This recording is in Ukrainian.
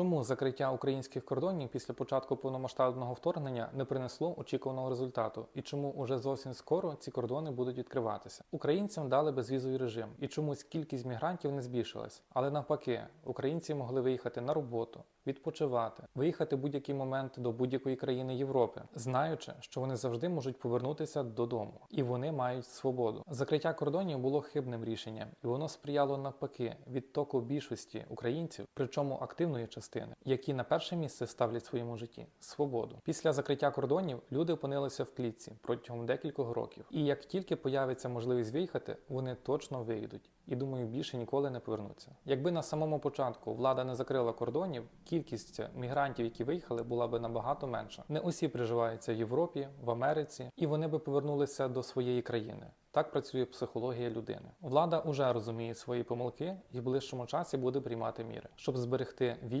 Чому закриття українських кордонів після початку повномасштабного вторгнення не принесло очікуваного результату? І чому уже зовсім скоро ці кордони будуть відкриватися? Українцям дали безвізовий режим, і чомусь кількість мігрантів не збільшилась. Але навпаки, українці могли виїхати на роботу, відпочивати, виїхати будь-який момент до будь-якої країни Європи, знаючи, що вони завжди можуть повернутися додому, і вони мають свободу. Закриття кордонів було хибним рішенням, і воно сприяло навпаки відтоку більшості українців, причому активної частини, які на перше місце ставлять в своєму житті свободу. Після закриття кордонів люди опинилися в клітці протягом декількох років. І як тільки появиться можливість виїхати, вони точно виїдуть. І думаю, більше ніколи не повернуться. Якби на самому початку влада не закрила кордонів, кількість мігрантів, які виїхали, була би набагато менша. Не усі приживаються в Європі, в Америці, і вони би повернулися до своєї країни. Так працює психологія людини. Влада уже розуміє свої помилки і в ближчому часі буде приймати міри, щоб зберегти вільне.